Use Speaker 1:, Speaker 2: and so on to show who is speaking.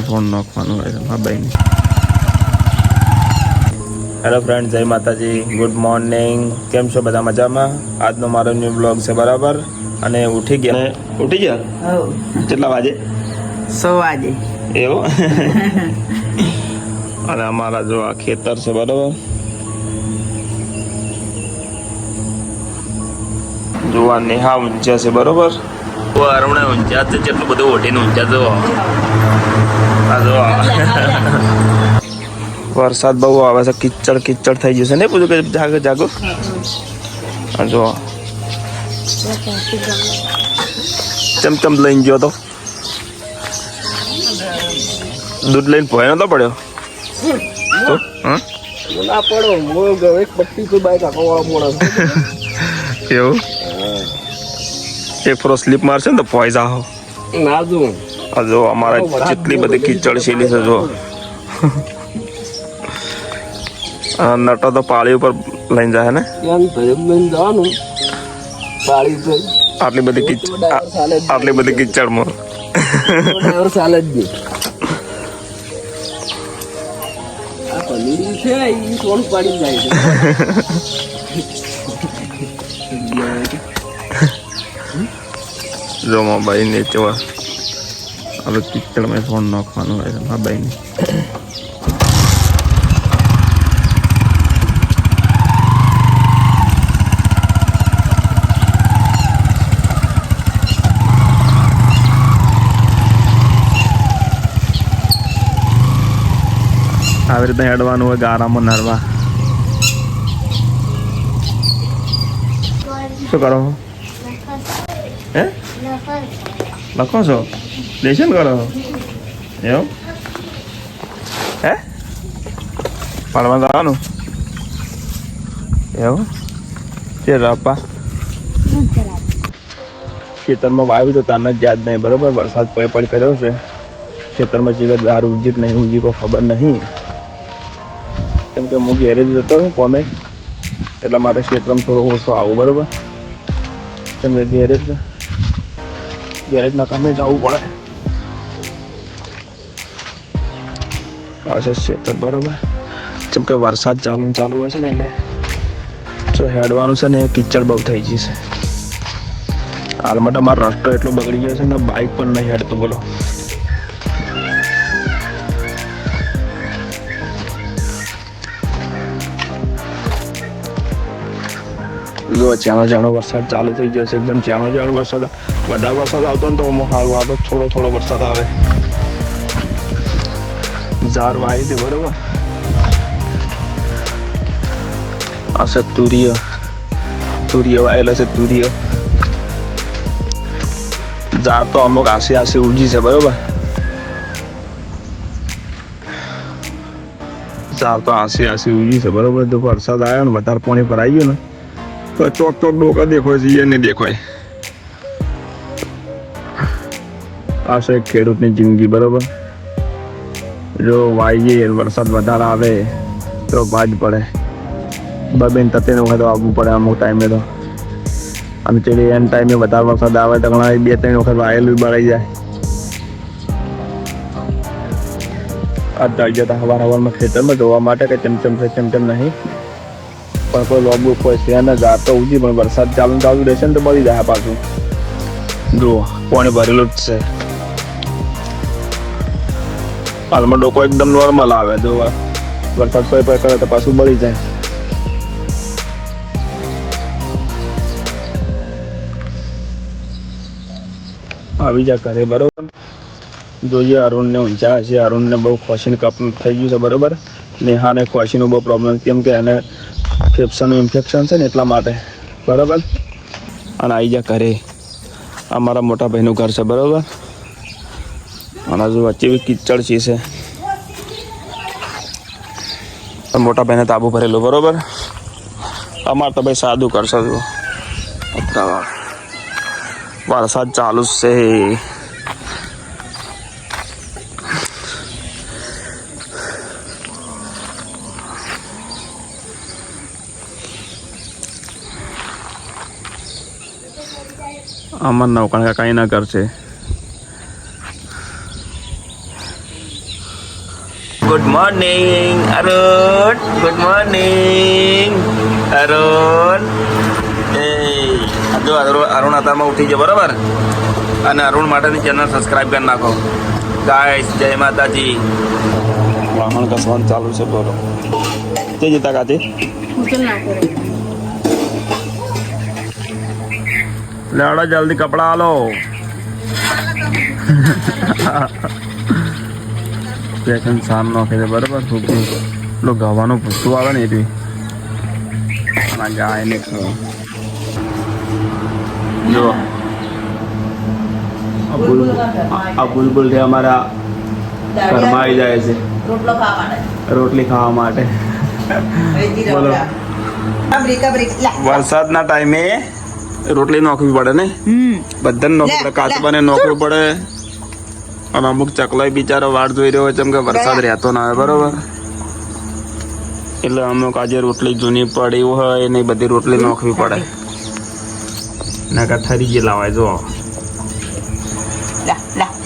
Speaker 1: Phone નાખવાનું હોય છે હેલો ફ્રેન્ડ જય માતાજી. ગુડ મોર્નિંગ કેમ છો બધા મજામાં? આજનો મારો ન્યૂ બ્લોગ છે બરાબર? અને ઉઠી ગયા. ઉઠી ગયા?
Speaker 2: હો
Speaker 1: કેટલા વાગે?
Speaker 2: સો વાગે.
Speaker 1: એવો? અને અમારા જો આ ખેતર છે બરાબર? જોવા નેહા ઊંચા છે બરોબર? અરુણે ઊંચા છે જેટલું બધું ઓઢીને ઊંચા જો આ જો વરસાદ બહુ આવે છે કિચડ કિચડ થઈ જશે ને બધું કે જાગો જાગો? આ જો ચમચમ લઈને ગયો તો. દૂધ લઈને ભોય નતો પડ્યો? તો હા
Speaker 2: ના પડો મોયો ગયો એક પટ્ટી કોઈ બાઈક આખો મોડો
Speaker 1: એવું? એક ફરો સ્લીપ મારશે ને તો ભોય જાહો.
Speaker 2: ના જો
Speaker 1: જો અમારે જેટલી બધી કીચડ છેલી છે જો. નટો તો પાળી ઉપર લઈને જાય ને? આટલી બધી કીચડ આટલી બધી કીચડમાં.
Speaker 2: ચાલે જ નહીં પાડી જાય
Speaker 1: જો માં ભાઈ નીચે વા હવે કીચડમાં ફોન નાખવાનું હોય છે મા ભાઈ આવી રીતે હેડવાનું હોય ગારામાં નરવા શું કરો હે લખો છો લેશન કરો એવું હે પાડવા જવાનું એવું તે રપા ખેતરમાં વાવ્યું તો તાને જ યાદ નહીં બરાબર વરસાદ પડી પડી કર્યો છે ખેતરમાં જીવે દાર ઉજી કે નહીં ઉજી કોઈ ખબર નહીં કેમ કે હું ઘેરે જ જતો હું કોમે એટલા માટે ખેતરમાં થોડો ઓછો આવું બરાબર કેમ કે ઘેરે જ ગેરેજના કામે જવું પડે. પાસે છે બરોબર. જેમ કે વરસાદ ચાલુ ચાલુ હશે ને એટલે જો હેડવાનું છે ને કિચડ બહુ થઈ જશે હાલમાં તમારો રસ્તો એટલો બગડી ગયો છે ને બાઇક પણ નહીં હેડતું બોલો. જો ચાણો ચાણો વરસાદ ચાલુ થઈ જશે એકદમ ચાણો ચાણો વરસાદ બધા વરસાદ આવતો ને તો અમુક સારું આવતો થોડો થોડો વરસાદ આવે. ઝાર વાય છે બરોબર. આ છે તુરિય. વાયેલો છે તુરિય. ઝાર તો અમુક આસી આસી ઉજી છે બરોબર. ઝાર તો આસી આસી ઉજી છે બરોબર. તો વરસાદ આવ્યો ને, વધારે પાણી ભરાઈ ગયું ને તો ચોક ચોક ડોકા દેખાય છે, એને દેખાય. આ છે ખેડૂતની જિંદગી, બરોબર? જો વાઈએ વરસાદ વધારે આવે તો બાજ પડે. બબેન તતેને વખત આવવું પડે અમુક ટાઈમે તો. અને ચેડી એન ટાઈમે વધારે વરસાદ આવે તો ઘણા બે ત્રણ વખત વાયેલું બળાઈ જાય. આ જતા હવાર હવારમાં ખેતરમાં, જોવા માટે કે ચમચમ છે, ચમચમ નહીં. પણ કોઈ લોબુ કોઈ છે ને ગાર તો ઉજી પણ વરસાદ ચાલુ ચાલુ રહેશે ને તો મળી જાય પાછું. જો પાણી ભરેલું જ છે. હાલમાં ડોકો એકદમ નોર્મલ આવે, જો વરસાદ કોઈ પર કરે તો પાછું મળી જાય. આવી જા કરે બરોબર? જોઈએ અરુણને ઊંચા છે અરુણને બહુ ખોશીને કપ થઈ ગયું છે, બરોબર? નેહાને ખોશીનો બહુ પ્રોબ્લેમ કેમ કે એને ફેફસાનું ઇન્ફેક્શન છે ને એટલા માટે. બરાબર? અને આવી જા ઘરે. અમારા મોટા ભાઈનું ઘર છે, બરાબર? અને હજુ વચ્ચે બી કિચડ છે છે મોટા ભાઈને તાબુ ભરેલું, બરોબર? અમારે તો ભાઈ સાદું કરશે જો વરસાદ ચાલુ છે. અમાર નૌકા કાંઈ ના કરશે good morning Arun good morning Arun એ જો અરુણ અરુણ અત્યારમાં ઉઠી છે બરાબર? અને અરુણ માટેની ચેનલ સબસ્ક્રાઇબ કરી નાખો. ગાઈસ જય માતાજી. બ્રાહ્મણ કસવાનું ચાલુ છે બોલો. તે જતા કાતી લેવડો જલ્દી કપડા આલો પેશન સામ નાખે છે બરાબર ફૂકી પેલો ગવાનું ભૂસું આવે ને એથી આ ગાય ને જો આ બુલબુલ છે અમારા ઘરમાં આવી જાય છે
Speaker 3: રોટલો ખાવા માટે.
Speaker 1: બોલો. વરસાદના ટાઈમે રોટલી નોખવી પડે ને?
Speaker 3: હમ.
Speaker 1: બધાને નોખવું પડે કાચબાને નોખવું પડે. અને અમુક ચકલાઈ બિચારો વાટ જોઈ રહ્યો હોય છે કે વરસાદ રહેતો ના હોય બરોબર? એટલે અમુક આજે રોટલી જૂની પડી હોય ને બધી રોટલી નોખવી પડે. નકા થરી જે લાવાય જો